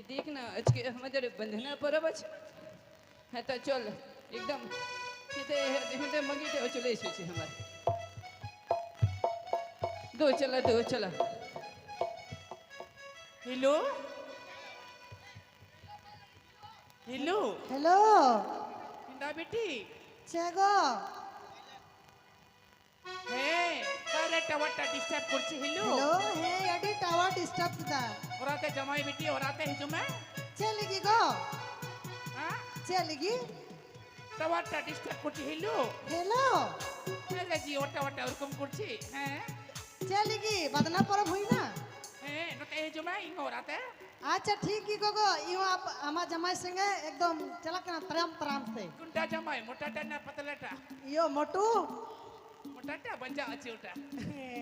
এই দেখ না আজকে আমাদের বন্ধনা পরব আছে হ্যাঁ তা চল একদম হেঁটে হেঁটে মগিতে চলে এসেছি আমার দো চলা দো চলা হ্যালো হ্যালো হ্যালো হিন্দা বেটি চেগো হ্যাঁ কারে টাওয়ারটা ডিস্টার্ব করছে হ্যালো হ্যালো হে এডি টাওয়ার ডিস্টার্ব দা ওরাতে জামাই বেটি ওরাতে হিজুমে চেলিগি গো হ্যাঁ চেলিগি টাওয়ারটা ডিস্টার্ব করছে হ্যালো হ্যালো আরে জি ওটা ওটা ওরকম করছে হ্যাঁ চেলিগি বাদনা পরব হই না হ্যাঁ নতে হিজুমে ইং ওরাতে আচ্ছা ঠিক কি গো ইও আপ আমার জামাই সঙ্গে একদম চলা কেনা তরাম তরাম সে কোনটা জামাই মোটাটা না পাতলাটা ইও মোটু मोटाटा ಬಂಜಾ अच्छे उठा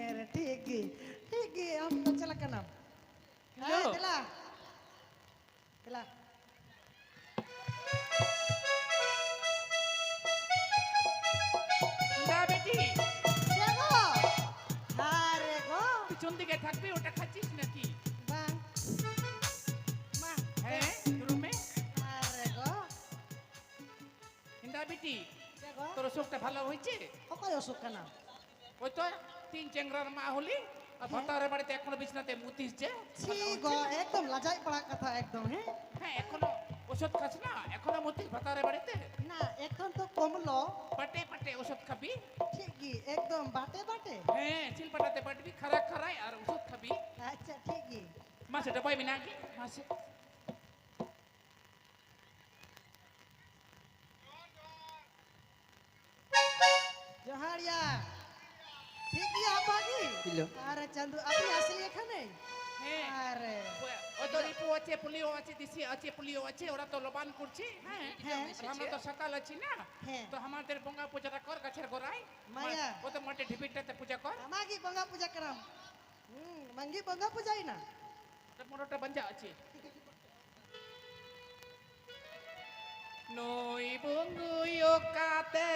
अरे ठीक है ठीक है हम तो चला ভালো হয়েছে? অকয় অসুখ কেনা? ওই তো তিন চেংরার মা হলি আর ভাতারের বাড়িতে এখনও বিছনাতে মুতিস যে একদম লাজাই পড়া কথা একদম হ্যাঁ? হ্যাঁ এখনও ওষুধ খাস না? এখনও মুতিস ভাতারের বাড়িতে? না এখন তো কমলো। পাটে পাটে ওষুধ খাবি? ঠিকই একদম বাটে বাটে। হ্যাঁ চিল পাটাতে পাটবি খারা খারাই আর ওষুধ খাবি। আচ্ছা ঠিকই। মাসে পাইবি নাকি মাসে। চন্দু আপনি আসলি এখানে? হ্যাঁ। আরে। ওই তো রিপু আছে পুলিও আছে দিশি আছে পুলিও আছে ওরা তো লোবান করছে হ্যাঁ। হ্যাঁ। আমরা তো সকাল আছি না। হ্যাঁ। তো আমাদের বঙ্গা পূজাটা কর গাছের গোড়ায়। মায়া। ও তো মাঠে ঢিপিটাতে পূজা কর। আমাগি বঙ্গা পূজা করাম হুম মঙ্গি বঙ্গা পূজাই না। মোটরটা বাঞ্জা আছে। নই বঙ্গুই কাতে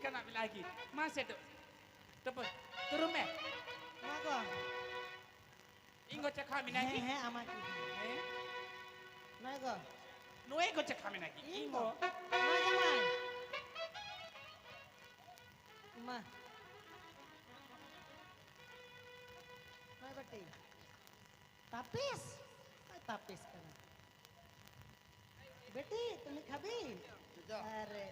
Ikan nak lagi. Masih tu. Tepat. Turun meh. মাগো Ingo cek kami হ্যাঁ lagi. হ্যাঁ আমাগি Eh? মাগো No ingo cek kami lagi. ইঙ্গো Ingo. মা জামাই মা মাই বাটি তাপিস আই তাপিস কেন বেটি তুমি খাবি আরে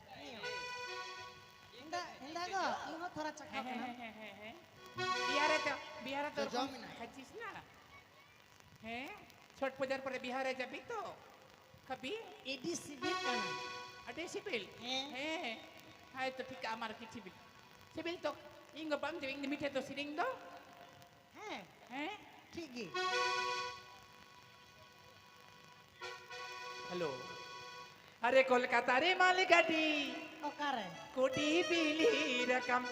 বিহারে তো বিহারে তো জমি। খাচ্ছিস না হ্যাঁ ছট পূজার পরে বিহারে যাবি তো খাবি এডি সিবি কেন আটে সিবিল হ্যাঁ। হ্যাঁ হ্যাঁ তো ঠিক আমার কি সিবিল সিবিল তো ইঙ্গো বাম যে ইঙ্গো মিঠে তো সিরিং দো হ্যাঁ হ্যাঁ ঠিকই হ্যালো আরে কলকাতা রে মালগাড়ি ওকারে কোটি বিলি রকম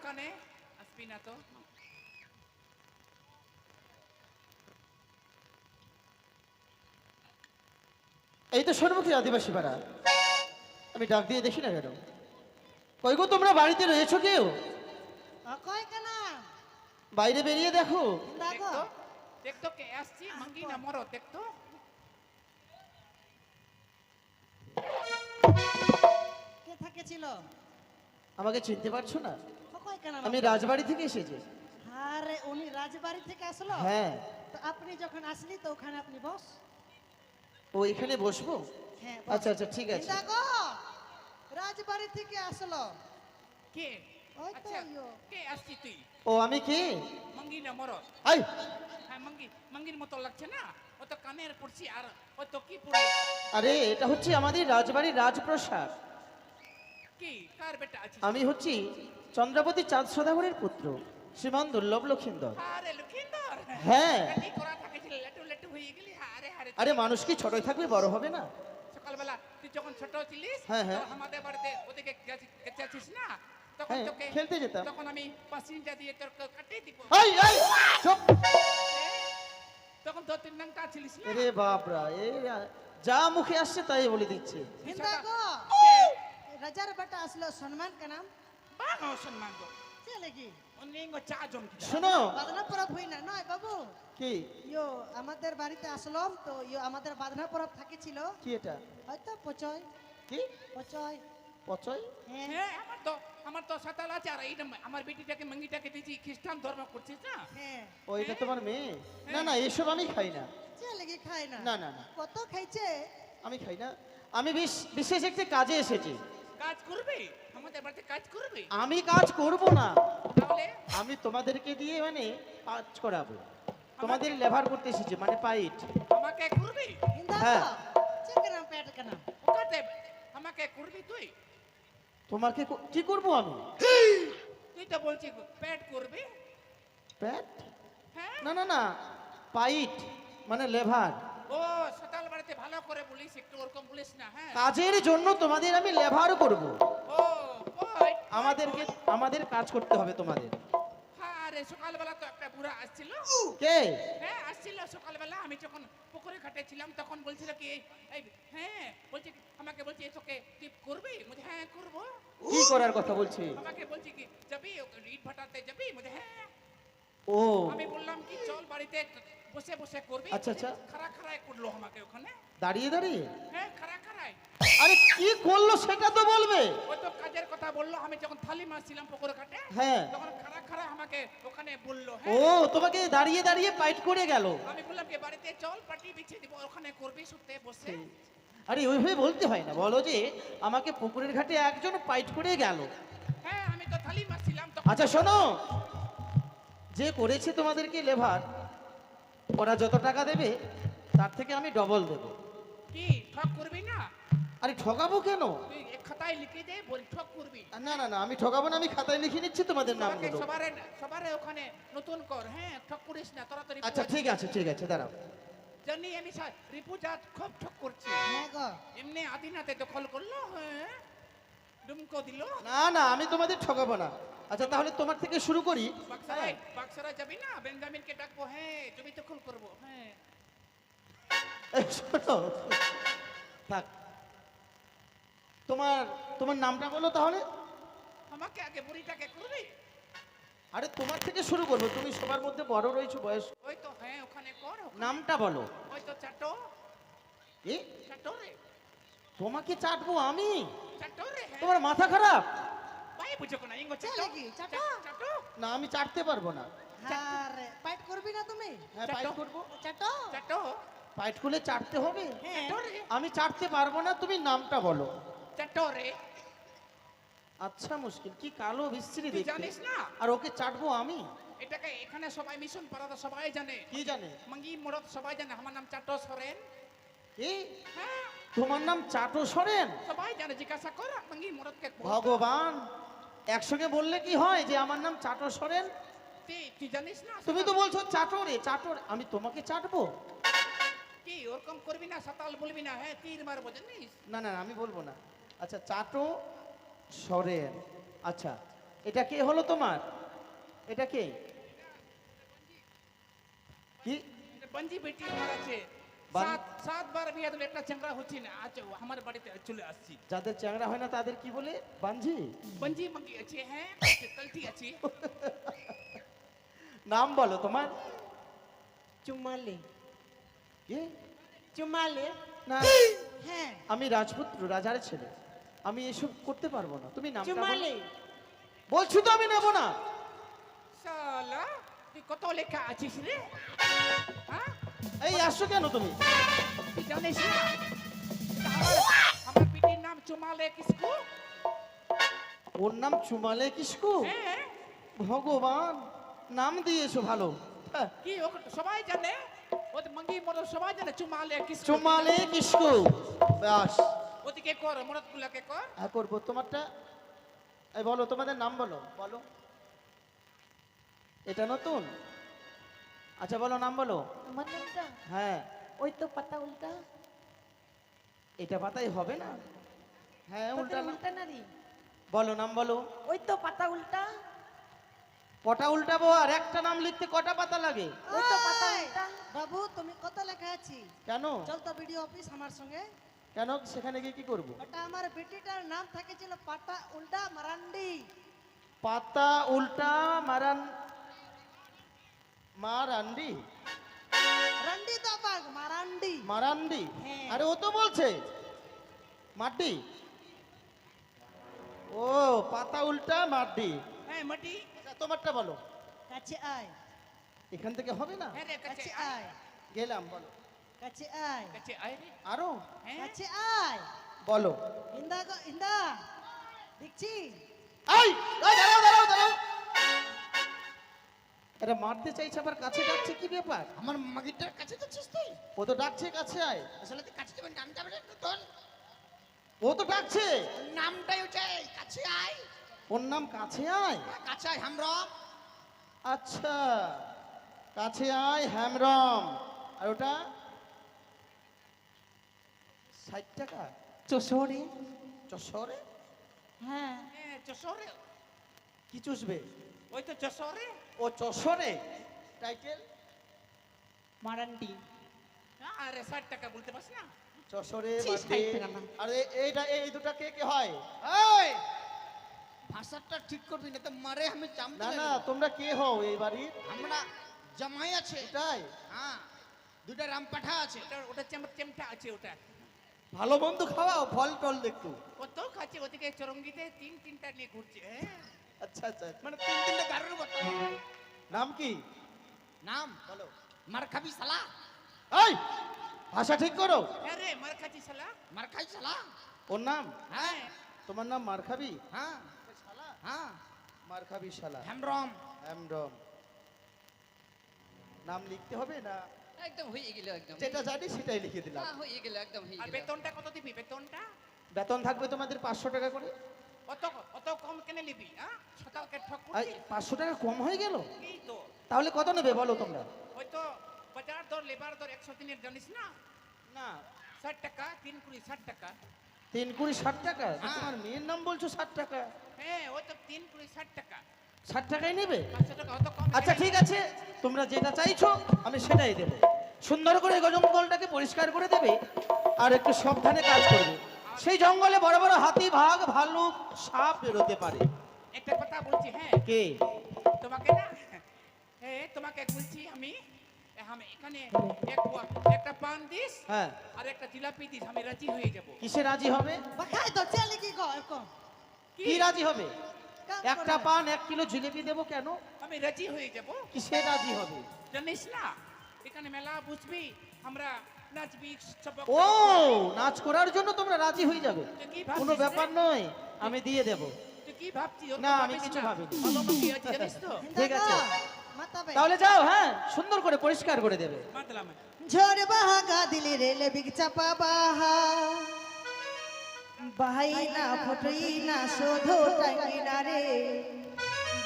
ওখানে আসবি না তো এই তো সন্মুখী আদিবাসী পাড়া। আমি ডাক দিয়ে দেখি না কেন? কই গো তোমরা বাড়িতে রয়েছো কেউ? বাইরে বেরিয়ে দেখো। দেখতো? দেখতো কে? আসছি মাঙ্গি না মরো দেখতো? Ke থাকে আমাকে চিনতে পারছ না? আমি রাজবাড়ি থেকে এসেছি। আরে উনি রাজবাড়ি থেকে আসলো? হ্যাঁ। তো আপনি যখন আসলি তো ওখানে আপনি বস। ও এখানে বসবো? হ্যাঁ আচ্ছা আচ্ছা ঠিক আছে। দেখো রাজবাড়ি থেকে আসলো। কে? ওই তো আচ্ছা কে আসছি তুই? ও আমি কে? মাঙ্গি না মরো আই! হ্যাঁ মাঙ্গি মাঙ্গির মতো লাগছে না? ও তো কানের পড়ছি আর ও তো কি পড়ে আরে এটা হচ্ছে আমাদের রাজবাড়ির রাজপ্রসাদ। কি? কার বেটা আছে আমি হচ্ছি চন্দ্রাবতী চাঁদ সদাগরের পুত্র শ্রীমান দুর্লভ লক্ষিন্দর। হ্যাঁ। হয়ে আরে মানুষ কি ছোটই থাকবে বড় হবে না? সকালবেলা তুই যখন ছোট ছিলিস হ্যাঁ, হ্যাঁ। তখন আমাদের বাড়িতে ওদিকে গেছি- গেছে আছিস না? তখন হ্যাঁ, তোকে খেলতে যেতাম। তখন আমি পাসিনটা দিয়ে তোর কাটিয়ে দিব। এই এই চুপ। তখন তো তিন নাংটা ছিলিস না? আরে বাপরা এ যা মুখে আসছে তাই বলে দিচ্ছে? রাজার বেটা আসলো সম্মান কা নাম কি শোনো বাদনা পরব হই না নয় বাবু কি ইয়ো আমাদের বাড়িতে আসলাম তো ইয়ো আমাদের বাদনা পরব থাকিছিল কি এটা হয়তো পচয় কি পচয় পচয় হ্যাঁ হ্যাঁ আমার তো আমার তো সাতাল আছে আর এইটা আমার বেটিটাকে মঙ্গিটাকে দিয়েছি খ্রিস্টান ধর্ম করছিস না হ্যাঁ ও এটা তোমার মেয়ে না না এসব আমি খাই না চলে কি খায় না না, না। কত খাইছে আমি খাই না আমি বিশ- বিশেষ একটি কাজে এসেছি কাজ করবে? আমাদের বাড়িতে কাজ করবে? আমি কাজ করব না। তাহলে? আমি তোমাদেরকে দিয়ে মানে কাজ করাবো। তোমাদের লেভার করতে এসেছি মানে পাইট আমাকে করবি? হ্যাঁ। পেট ওকাতে আমাকে করবি তুই? তোমাকে কি করব আমি? তুই তো বলছিস পেট করবি? প্যাট হ্যাঁ। না না না পাইট মানে লেভার ও সকাল ভালো করে বলিস একটু ওরকম বলিস না হ্যাঁ? কাজের জন্য তোমাদের আমি লেভার করব। ও আমাদেরকে আমাদের কাজ করতে হবে তোমাদের। হ্যাঁ রে সকালবেলা তো একটা বুড়া আসছিল। কে? হ্যাঁ আসছিল সকালবেলা। আমি যখন পুকুরে ঘাটে ছিলাম তখন বলছিল কি হ্যাঁ বলছি আমাকে বলছি "এ তোকে টিপ করবি? মুঝে হ্যাঁ করব। কি করার কথা বলছি? আমাকে বলছি কি যাবি ইট ভাটাতে যাবি? মুঝে হ্যাঁ। ও। আমি বললাম কি চল বাড়িতে বসে বসে করবি। আচ্ছা, আচ্ছা। খাড়া খাড়ায় করল আমাকে ওখানে। দাঁড়িয়ে দাঁড়িয়ে? হ্যাঁ খাড়া খাড়ায়। আরে কি করল সেটা তো বলবে। ওই তো কাজের কথা বলল আমি যখন থালি মারছিলাম পুকুর ঘাটে হ্যাঁ। তখন খাড়া খাড়া আমাকে ওখানে বলল ও হ্যাঁ তোমাকে দাঁড়িয়ে দাঁড়িয়ে পাইট করে গেল। আমি বললাম কি বাড়িতে চল পাটি বিছিয়ে দিব ওখানে করবি শুতে বসে। আরে ওইভাবে বলতে হয় না বলো যে আমাকে পুকুরের ঘাটে একজন পাইট করে গেল। হ্যাঁ আমি তো থালি মারছিলাম আচ্ছা শোনো। যে করেছে তোমাদেরকে লেভার ওরা যত টাকা দেবে তার থেকে আমি ডবল দেব। কি ঠক করবি না? আরে ঠকাবো কেন? তুই এক খাতায় লিখে দে বল ঠক করবি। না না না আমি ঠকাবো না আমি খাতায় লিখে নিচ্ছি তোমাদের নামগুলো সবারে সবারে ওখানে নতুন কর হ্যাঁ ঠক করিস না তাড়াতাড়ি আচ্ছা ঠিক আছে ঠিক আছে দাঁড়াও। জানি আমি রিপু জাত খুব ঠক করছি। হ্যাঁ গো। এমনি আদিনাতে দখল করল হ্যাঁ? ডুমকো দিল। না না আমি তোমাদের ঠকাবো না। আচ্ছা তাহলে তোমার থেকে শুরু করি। বাক্সারায় বাক্সারা যাবি না? বেঞ্জামিনকে ডাকবো হ্যাঁ জমি দখল করব হ্যাঁ। থাক। তোমার তোমার নামটা বলো তাহলে। আমাকে আগে বুড়িটাকে করবি আরে তোমার থেকে শুরু করব। তুমি সবার মধ্যে বড় রয়েছো বয়স। ওই তো হ্যাঁ ওখানে কর নামটা বলো। ওই তো চাটো। এ চাটো রে। তোমাকে চাটবো আমি? চাটো রে হ্যাঁ। তোমার মাথা খারাপ? পাই বুঝো না ইঙ্গো চাটো চলে কি চাটো। চাটো। না আমি চাটতে পারব না। আরে পাইট করবি না তুমি? হ্যাঁ পাইট করব। চাটো। চাটো। পাইট করলে চাটতে হবে? হ্যাঁ আমি চাটতে পারব না তুমি নামটা বলো। চাটো রে। আচ্ছা মুশকিল কি কালো বিশ্রী দেখতে। জানিস না? আর ওকে চাটবো আমি? এটাকে এখানে সবাই মিশন পাড়াতে সবাই জানে। কি জানে? মঙ্গি মরদ সবাই জানে আমার নাম চাটো সরেন। কি? হ্যাঁ। তোমার নাম চাটো সরেন? সবাই জানে জিজ্ঞাসা কর ভগবান একসঙ্গে বললে কি হয় যে আমার নাম চাটো সরেন? তুই জানিস না তুমি তো বলছো চাটোরে চাটোর আমি তোমাকে চাটবো। কি ওরকম করবি না সাতাল বলবি না হ্যাঁ তীর মারবো জানিস? না না আমি বলব না। আচ্ছা চাটো সরেন আচ্ছা এটা কে হলো তোমার? এটা কে? কি? বঞ্জি বেটি আমার আছে সাত সাতবার বিয়ে দিলে একটা চ্যাংড়া হচ্ছে না। আজ আমার বাড়িতে চলে আসছি। যাদের চ্যাংড়া হয় না তাদের কি বলে? বাঞ্জি বঞ্জি মঙ্গি আছে হ্যাঁ কলটি আছে। নাম বলো তোমার। চুমালে। কি? চুমালে? না। হ্যাঁ। আমি রাজপুত্র রাজার ছেলে। আমি এসব করতে পারব না। তুমি নাম চুমালে। বলছি তো আমি নেব না। তুই কত লেখা আছিস রে? হ্যাঁ? এই আসছো কেন তুমি? তুই জানিস না? আমার আমার পিটির নাম চুমালে কিসকু ওর নাম চুমালে কিসকু হ্যাঁ। ভগবান নাম দিয়েছ ভালো। হ্যাঁ, কি সবাই জানে? ওতে মঙ্গি মরদ সবাই জানে চুমালে কিসকু চুমালে কিসকু ব্যাস। ওদিকে কর গুলাকে কর। হ্যাঁ করব। তোমারটা এই বলো তোমাদের নাম বলো। বলো। এটা নতুন? আচ্ছা বলো নাম বলো। আমার নামটা হ্যাঁ। ওই তো পাতা উল্টা। এটা পাতাই হবে না? হ্যাঁ উল্টা উল্টা না বলো নাম বলো। ওই তো পাতা উল্টা। কটা উল্টাবো আর একটা নাম লিখতে কটা পাতা লাগে? ওই তো পাতা উল্টা। বাবু তুমি কত লেখা আছি? কেন? চল তো বিডিও অফিস আমার সঙ্গে। কেন? সেখানে গিয়ে কি করব? ওটা আমার বেটিটার নাম থাকেছিল পাতা উল্টা মারান্ডি। পাতা উল্টা মারান মারান্ডি। রান্ডি তো বাগ মারান্ডি। মারান্ডি। আরে ও তো বলছে। মাটি ও পাতা উল্টা মাটি হ্যাঁ মাটি আচ্ছা, তোমারটা বলো। কাছে আয়। এখান থেকে হবে না? হ্যাঁ রে কাছে আয়। গেলাম বলো। কাছে আয়। কাছে আয় রে আরও? হ্যাঁ। কাছে আয়। বলো। ইন্দা গো ইন্দা। দেখছি। আয় এই, দাঁড়াও দাঁড়াও দাঁড়াও। এটা মারতে চাইছে আবার কাছে ডাকছে কি ব্যাপার? আমার মাগিটার কাছে যাচ্ছিস তুই? ও তো ডাকছে কাছে আয়। আসলে তুই কাছে যাবেন নাম যাবে না নতুন ও তো ডাকছে। নামটাই হচ্ছে কাছে আয়। ওর নাম কাছে আয়। কাছে আয় হামরম। আচ্ছা কাছে আয় হ্যামরম আর ওটা? ষাট টাকা? চশোরে চশরে হ্যাঁ। হ্যাঁ চশোরে কি চুষবে? ওই তো চশোরে ও চশরে টাইটেল মারান্ডি। আরে ষাট টাকা বলতে পারছ না। চশরে। আর এইটা এই দুটা কে কে হয়? এই! ভাষাটা ঠিক করবি না তো মারে আমি চাম না না তোমরা কে হও এই বাড়ির? আমরা জামাই আছে। এটাই হ্যাঁ দুটা রামপাঠা আছে। ওটা ওটা চেম- চেমটা আছে ওটা। ভালো বন্ধু খাওয়াও ফল টল একটু কত খাচ্ছে ওদিকে চরঙ্গিতে তিন তিনটা নিয়ে ঘুরছে। হ্যাঁ। আচ্ছা আচ্ছা। মানে তিন তিনটে নাম কি? নাম? বলো। মার খাবি সালা এই ভাষা ঠিক করো। হ্যাঁ রে মার খাচ্ছি শালা। মার খাই সালা ওর নাম? হ্যাঁ। তোমার নাম মার খাবি হ্যাঁ হ্যাঁ। মার খাবি শালা। হেমরম হ্যামরম নাম লিখতে হবে না? একদম হয়ে গেল একদম। যেটা জানি সেটাই লিখে দিলাম। হ্যাঁ, হয়ে গেল একদম হয়ে গেল। বেতনটা কত দিবি? বেতনটা? বেতন থাকবে তোমাদের পাঁচশো টাকা করে। অত অত কম কেনে নিবি হ্যাঁ সকালকে ঠক পাঁচশো টাকা কম হয়ে গেল? এই তো? তাহলে কত নেবে বলো তোমরা? বাজার দর লেবার দর একশো দিনের জানিস না? না। ষাট টাকা তিন কুড়ি ষাট টাকা। তিন কুড়ি ষাট টাকা? হ্যাঁ। তোমার মেয়ের নাম বলছো ষাট টাকা? হ্যাঁ ওই তো তিন কুড়ি ষাট টাকা। ষাট টাকাই নেবে? পাঁচশো অত কম আচ্ছা ঠিক আছে। তোমরা যেটা চাইছো আমি সেটাই দেবো। সুন্দর করে জঙ্গলটাকে পরিষ্কার করে দেবে আর একটু সাবধানে কাজ করবে। সেই জঙ্গলে বড় বড় হাতি বাঘ ভালুক সাপ বেরোতে পারে। একটা কথা বলছি হ্যাঁ? কে? তোমাকে না হ্যাঁ তোমাকে বলছি আমি আমি এখানে এক একটা পান দিস হ্যাঁ। আর একটা জিলাপি দিস আমি রাজি হয়ে যাব। কিসে রাজি হবে? তো চলে কি গো কি? রাজি হবে? একটা পান এক কিলো জিলিপি দেবো কেন? আমি রাজি হয়ে যাব। কিসে রাজি হবে? জানিস না? এখানে মেলা বুঝবি? আমরা নাচবি ও নাচ করার জন্য তোমরা রাজি হয়ে যাবে। কোনো ব্যাপার নয় আমি দিয়ে দেব। তুই কি ভাবছিস? না, আমি কিছু ভাবিনি। ভালো মুখী আছে জানিস তো? ইন্দা ঠিক আছে। তাহলে যাও হ্যাঁ সুন্দর করে পরিষ্কার করে দেবে। মাতলাম। ঝড় বাহাগা দিলে রেলে বিগ চাপা বাহা। বাহাই না ফুটই না শোধো টাঙ্গি না রে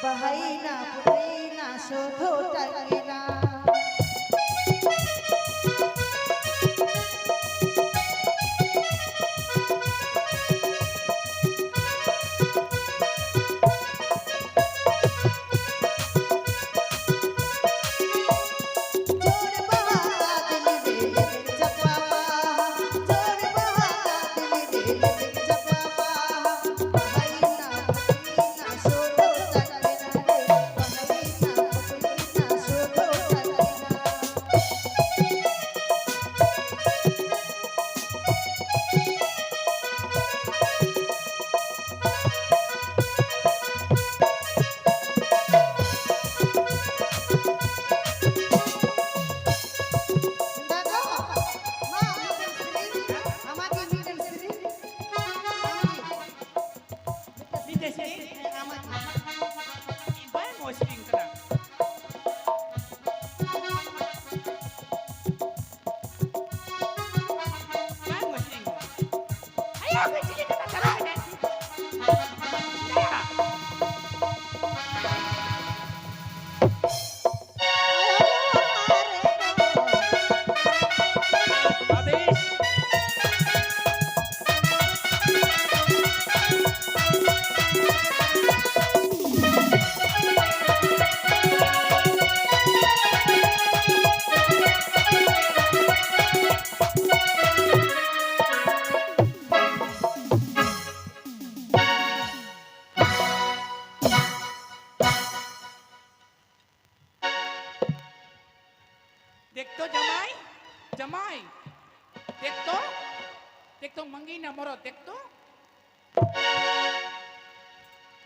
বাহাই না ফুটই না শোধো টাঙ্গি না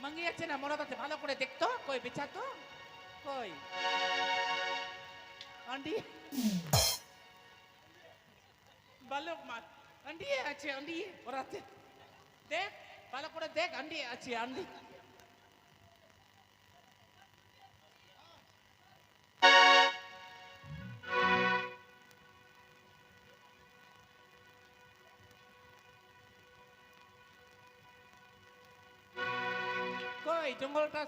মঙ্গি আছে না আছে ভালো করে দেখতো। কই, বেচাতো? কই? আন্ডি ভালো মা আন্ডি আছে আন্ডি ওরাতে দেখ, ভালো করে দেখ আন্ডি আছে আন্ডি কই জঙ্গলটা